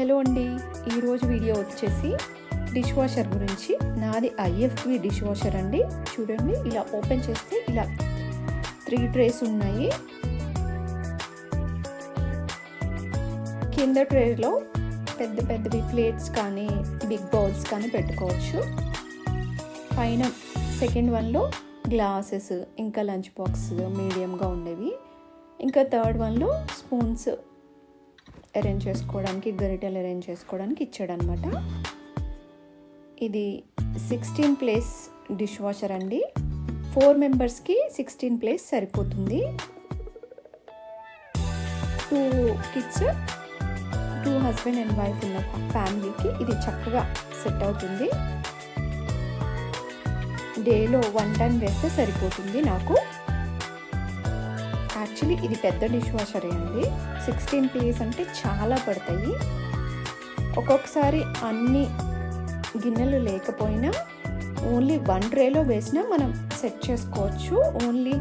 Hello అండి. ఈరోజు video వచ్చేసి డిష్ వాషర్ గురించి. నాది ఐఎఫ్బి డిష్ వాషర్ అండి. చూడండి ఇలా ఓపెన్ చేస్తే ఇలా త్రీ ట్రేస్ ఉన్నాయి. కింద ట్రేలో పెద్ద పెద్దవి ప్లేట్స్ కానీ బిగ్ బౌల్స్ కానీ పెట్టుకోవచ్చు. పైన సెకండ్ వన్లో గ్లాసెస్ ఇంకా లంచ్ బాక్స్ మీడియంగా ఉండేవి. ఇంకా థర్డ్ వన్లో స్పూన్స్ అరేంజ్ చేసుకోవడానికి గరిటెలు అరేంజ్ చేసుకోవడానికి ఇచ్చాడనమాట ఇది సిక్స్టీన్ ప్లేస్ డిష్ వాషర్ అండి ఫోర్ మెంబర్స్కి సిక్స్టీన్ ప్లేస్ సరిపోతుంది. Two kids two husband and wife ఉన్న ఫ్యామిలీకి ఇది చక్కగా సెట్ అవుతుంది. డేలో వన్ టైం వేస్తే సరిపోతుంది నాకు. యాక్చువల్లీ ఇది పెద్ద డిష్ వాషరే అండి. సిక్స్టీన్ పీస్ అంటే చాలా పడతాయి. ఒక్కొక్కసారి అన్ని గిన్నెలు లేకపోయినా ఓన్లీ వన్ ట్రేలో వేసినా మనం సెట్ చేసుకోవచ్చు. ఓన్లీ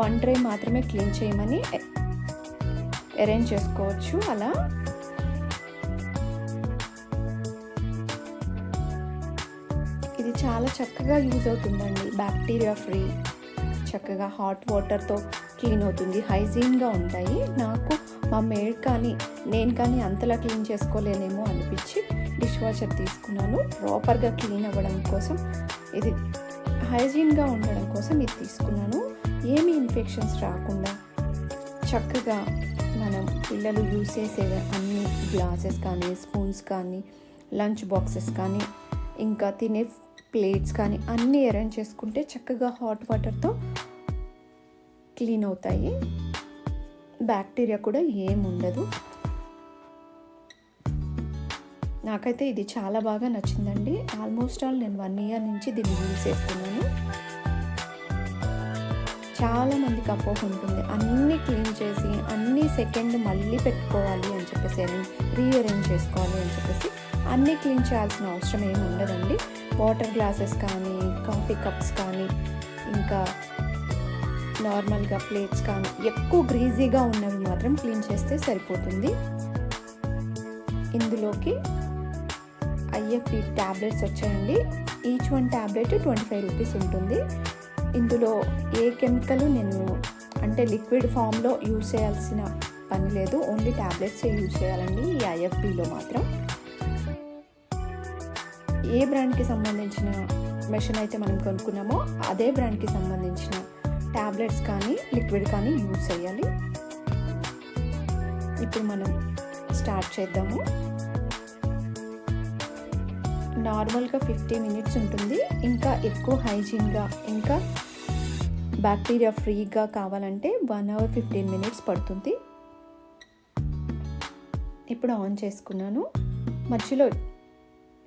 వన్ ట్రే మాత్రమే క్లీన్ చేయమని అరేంజ్ చేసుకోవచ్చు అలా. ఇది చాలా చక్కగా యూజ్ అవుతుందండి. బ్యాక్టీరియా ఫ్రీ చక్కగా హాట్ వాటర్తో క్లీన్ అవుతుంది హైజీన్గా ఉంటాయి. నాకు మా మేడ్ కానీ నేను కానీ అంతలా క్లీన్ చేసుకోలేనేమో అనిపించి డిష్ వాషర్ తీసుకున్నాను. ప్రాపర్గా క్లీన్ అవ్వడం కోసం ఇది హైజీన్గా ఉండడం కోసం ఇది తీసుకున్నాను. ఏమి ఇన్ఫెక్షన్స్ రాకుండా చక్కగా మనం పిల్లలు యూస్ చేసే అన్ని గ్లాసెస్ కానీ స్పూన్స్ కానీ లంచ్ బాక్సెస్ కానీ ఇంకా తినే ప్లేట్స్ కానీ అన్నీ అరేంజ్ చేసుకుంటే చక్కగా హాట్ వాటర్తో క్లీన్ అవుతాయి. బ్యాక్టీరియా కూడా ఏముండదు నాకైతే ఇది చాలా బాగా నచ్చిందండి. ఆల్మోస్ట్ ఆల్ నేను వన్ ఇయర్ నుంచి దీన్ని యూజ్ చేస్తున్నాను. చాలా మందికి అపోహ ఉంటుంది. అన్నీ క్లీన్ చేసి అన్ని సెకండ్ మళ్ళీ పెట్టుకోవాలి అని చెప్పేసి రీఅరేంజ్ చేసుకోవాలి అని చెప్పేసి అన్నీ క్లీన్ చేయాల్సిన అవసరం ఏమి ఉండదండి. వాటర్ గ్లాసెస్ కానీ కాఫీ కప్స్ కానీ ఇంకా నార్మల్గా ప్లేట్స్ కానీ ఎక్కువ గ్రీజీగా ఉన్నవి మాత్రం క్లీన్ చేస్తే సరిపోతుంది. ఇందులోకి ఐఎఫ్ఈ ట్యాబ్లెట్స్ వచ్చాయండి. Each one tablet twenty five rupees ఉంటుంది. ఇందులో ఏ కెమికల్ నేను అంటే లిక్విడ్ ఫామ్లో యూజ్ చేయాల్సిన పని లేదు. ఓన్లీ ట్యాబ్లెట్సే యూజ్ చేయాలండి ఈ ఐఎఫ్బిలో మాత్రం. ఏ బ్రాండ్కి సంబంధించిన మెషిన్ అయితే మనం కొనుక్కున్నామో అదే బ్రాండ్కి సంబంధించిన ట్యాబ్లెట్స్ కానీ లిక్విడ్ కానీ యూజ్ చేయాలి. ఇప్పుడు మనం స్టార్ట్ చేద్దాము. నార్మల్గా ఫిఫ్టీ మినిట్స్ ఉంటుంది. ఇంకా ఎక్కువ హైజీన్గా ఇంకా బ్యాక్టీరియా ఫ్రీగా కావాలంటే వన్ అవర్ ఫిఫ్టీన్ మినిట్స్ పడుతుంది. ఇప్పుడు ఆన్ చేసుకున్నాను. మధ్యలో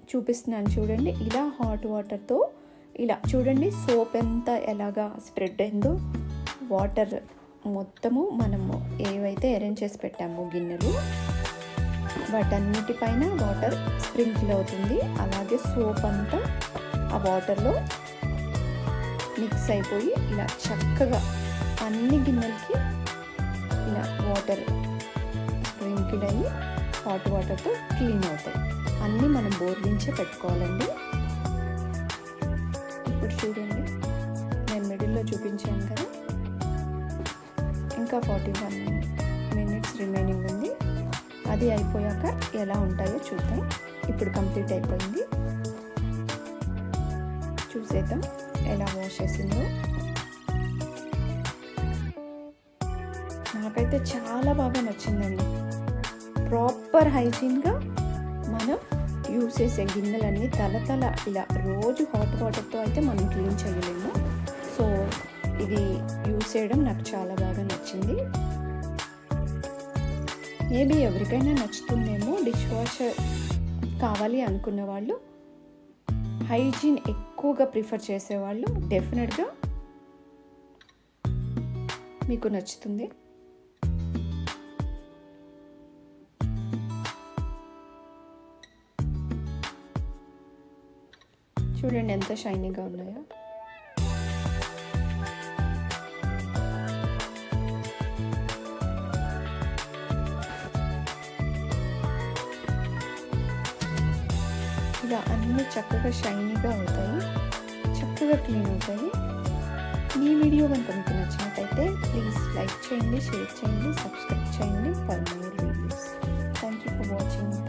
చూపిస్తున్నాను చూడండి ఇలా హాట్ వాటర్తో ఇలా చూడండి సోప్ ఎంత ఎలాగా స్ప్రెడ్ అయిందో వాటర్ మొత్తము మనము ఏవైతే అరేంజ్ చేసి పెట్టామో గిన్నెలు వాటన్నిటిపైన వాటర్ స్ప్రింకిల్ అవుతుంది. అలాగే సోప్ అంతా ఆ వాటర్లో మిక్స్ అయిపోయి ఇలా చక్కగా అన్ని గిన్నెలకి ఇలా వాటర్ స్ప్రింకిల్ అయ్యి హాట్ వాటర్తో క్లీన్ అవుతాయి. అన్నీ మనం బోర్లించే పెట్టుకోవాలండి. ఇప్పుడు చూడండి. నేను మిడిల్లో చూపించాను కదా. ఇంకా ఫార్టీ వన్ మినిట్స్ రిమైనింగ్ ఉంది. అది అయిపోయాక ఎలా ఉంటాయో చూద్దాం. ఇప్పుడు కంప్లీట్ అయిపోయింది. చూసేద్దాం ఎలా వాష్ చేసిందో. నాకైతే చాలా బాగా నచ్చిందండి. ప్రాపర్ హైజీన్గా మనం యూస్ చేసే గిన్నెలన్నీ తల తల ఇలా రోజు హాట్ వాటర్తో అయితే మనం క్లీన్ చేయలేము. సో ఇది యూస్ చేయడం నాకు చాలా బాగా నచ్చింది. మేబీ ఎవరికైనా నచ్చుతుందేమో డిష్ వాషర్ కావాలి అనుకున్న వాళ్ళు హైజీన్ ఎక్కువగా ప్రిఫర్ చేసేవాళ్ళు డెఫినెట్గా మీకు నచ్చుతుంది. చూడండి ఎంత షైనింగ్గా ఉన్నాయో. ఇలా అన్నీ చక్కగా షైనీగా అవుతాయి. చక్కగా క్లీన్ అవుతాయి. మీ వీడియో కనుక మీకు నచ్చినట్టయితే ప్లీజ్ లైక్ చేయండి షేర్ చేయండి సబ్స్క్రైబ్ చేయండి. For more videos. Thank you for watching